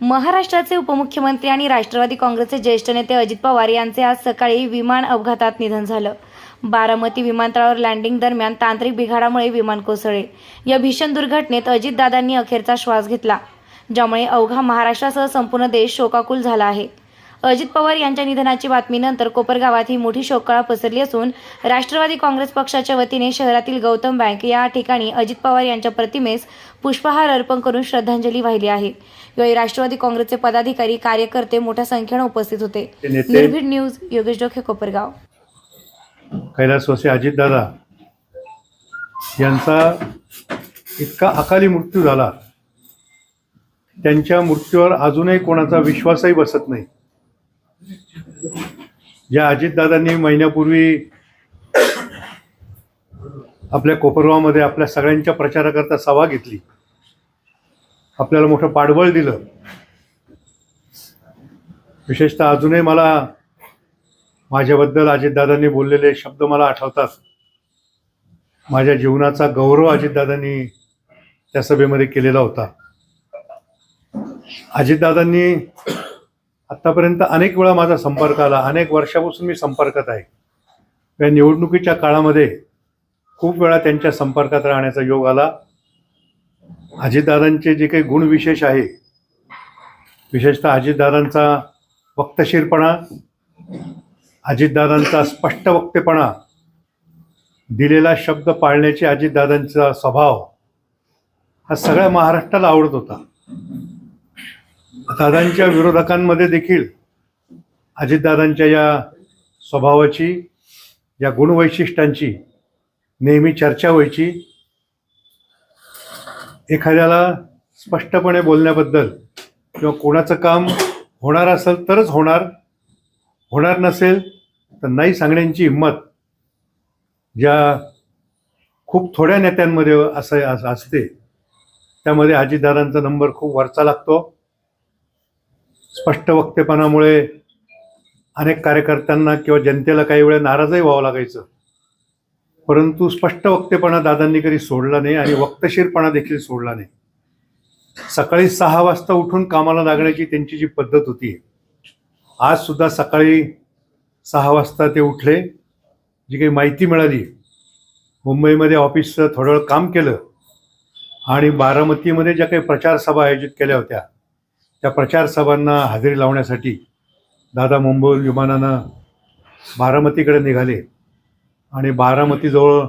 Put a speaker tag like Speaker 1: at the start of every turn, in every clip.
Speaker 1: महाराष्ट्राचे उपमुख्यमंत्री आणि राष्ट्रवादी काँग्रेसचे ज्येष्ठ नेते अजित पवार यांचे आज सकाळी विमान अपघातात निधन झालं. बारामती विमानतळावर लँडिंग दरम्यान तांत्रिक बिघाडामुळे विमान कोसळले. या भीषण दुर्घटनेत अजितदादांनी अखेरचा श्वास घेतला ज्यामुळे अवघा महाराष्ट्रासह संपूर्ण देश शोकाकुल झाला आहे. अजित पवार यांच्या निधनाची बातमीनंतर कोपरगावात ही मोठी शोककळा पसरली असून राष्ट्रवादी काँग्रेस पक्षाच्या वतीने शहरातील गौतम बँक या ठिकाणी अजित पवार यांच्या प्रतिमेस पुष्पहार अर्पण करून श्रद्धांजली वाहिली आहे. यावेळी राष्ट्रवादी काँग्रेसचे पदाधिकारी कार्यकर्ते मोठ्या संख्येने उपस्थित होते. निर्भीड न्यूज योगेश डोखे कोपरगाव.
Speaker 2: कैलासवासी अजितदादा यांचा इतका अकाली मृत्यू झाला. त्यांच्या मृत्यूवर अजूनही कोणाचा विश्वासही बसत नाही. ज्या अजितदादांनी महिन्यापूर्वी आपल्या कोपरगावमध्ये आपल्या सगळ्यांच्या प्रचाराकरता सभा घेतली. आपल्याला मोठं पाठबळ दिलं. विशेषतः अजूनही मला माझ्याबद्दल अजितदादांनी बोललेले शब्द मला आठवतात. माझ्या जीवनाचा गौरव अजितदादांनी त्या सभेमध्ये केलेला होता. अजितदादांनी आत्तापर्यंत अनेक वेळा माझा संपर्क आला अनेक वर्षापासून मी संपर्कात आहे. या निवडणुकीच्या काळामध्ये खूप वेळा त्यांच्या संपर्कात राहण्याचा योग आला. अजितदादांचे जे काही गुणविशेष आहे विशेषतः अजितदादांचा वक्तशीरपणा अजितदादांचा स्पष्ट वक्तेपणा दिलेला शब्द पाळण्याची अजितदादांचा स्वभाव हा सगळ्या महाराष्ट्राला आवडत होता. दादांच्या विरोधकांमध्ये देखील अजितदादांच्या या स्वभावाची या गुणवैशिष्ट्यांची नेहमी चर्चा व्हायची. एखाद्याला स्पष्टपणे बोलण्याबद्दल किंवा कोणाचं काम होणार असेल तरच होणार होणार नसेल तर नाही सांगण्याची हिंमत ज्या खूप थोड्या नेत्यांमध्ये असं असते त्यामध्ये अजितदादांचा नंबर खूप वरचा लागतो. स्पष्ट वक्तेपणामुळे अनेक कार्यकर्त्यांना किंवा जनतेला काही वेळा नाराजही व्हावं लागायचं. परंतु स्पष्ट वक्तेपणा दादांनी कधी सोडला नाही आणि वक्तशीरपणा देखील सोडला नाही. सकाळी सहा वाजता उठून कामाला लागण्याची त्यांची जी पद्धत होती आज सुद्धा सकाळी सहा वाजता ते उठले. जी काही माहिती मिळाली मुंबईमध्ये ऑफिसचं थोडं वेळ काम केलं आणि बारामतीमध्ये ज्या काही प्रचार सभा आयोजित केल्या होत्या त्या प्रचार सभांना हजेरी लावण्यासाठी दादा मुंबईहून विमानानं बारामतीकडे निघाले आणि बारामतीजवळ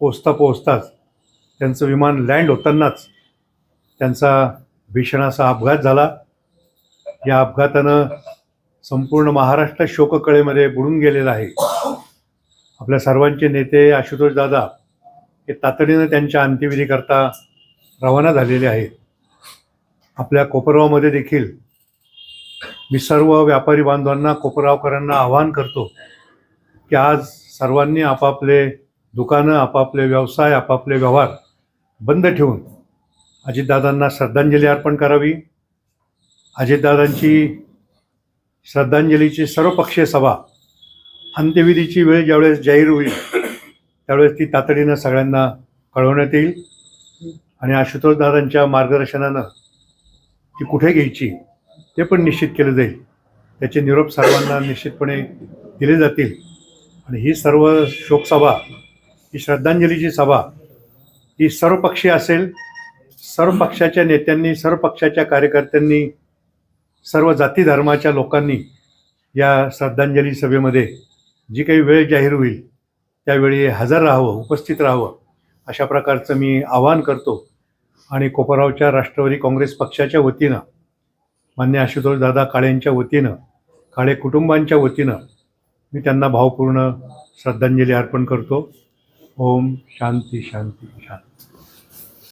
Speaker 2: पोचता पोचताच त्यांचं विमान लँड होतानाच त्यांचा भीषण असा अपघात झाला. या अपघातानं संपूर्ण महाराष्ट्र शोककळेमध्ये बुडून गेलेला आहे. आपल्या सर्वांचे नेते आशुतोष दादा हे तातडीनं त्यांच्या अंत्यविधीकरता रवाना झालेले आहेत. आपल्या कोपरगावमध्ये देखील मी सर्व व्यापारी बांधवांना कोपरावकरांना आवाहन करतो की आज सर्वांनी आपापले दुकानं आपापले व्यवसाय आपापले व्यवहार बंद ठेवून अजितदादांना श्रद्धांजली अर्पण करावी. अजितदादांची श्रद्धांजलीची सर्वपक्षीय सभा अंत्यविधीची वेळ ज्यावेळेस जाहीर होईल त्यावेळेस ती तातडीनं सगळ्यांना कळवण्यात येईल. आणि आशुतोषदादांच्या मार्गदर्शनानं ती कुठे घ्यायची ते पण निश्चित केलं जाईल. त्याचे निरोप सर्वांना निश्चितपणे दिले जातील. आणि ही सर्व शोकसभा ही श्रद्धांजलीची सभा ही सर्वपक्षीय असेल सर्व पक्षाच्या नेत्यांनी सर्व पक्षाच्या कार्यकर्त्यांनी सर्व जाती धर्माच्या लोकांनी या श्रद्धांजली सभेमध्ये जी काही वेळ जाहीर होईल त्यावेळी हजर राहावं उपस्थित राहावं अशा प्रकारचं मी आवाहन करतो. आणि कोपरावच्या राष्ट्रवादी काँग्रेस पक्षाच्या वतीनं मान्य आशुतोष दादा काळेंच्या वतीनं काळे कुटुंबांच्या वतीनं मी त्यांना भावपूर्ण श्रद्धांजली अर्पण करतो. ओम शांती शांती शांती.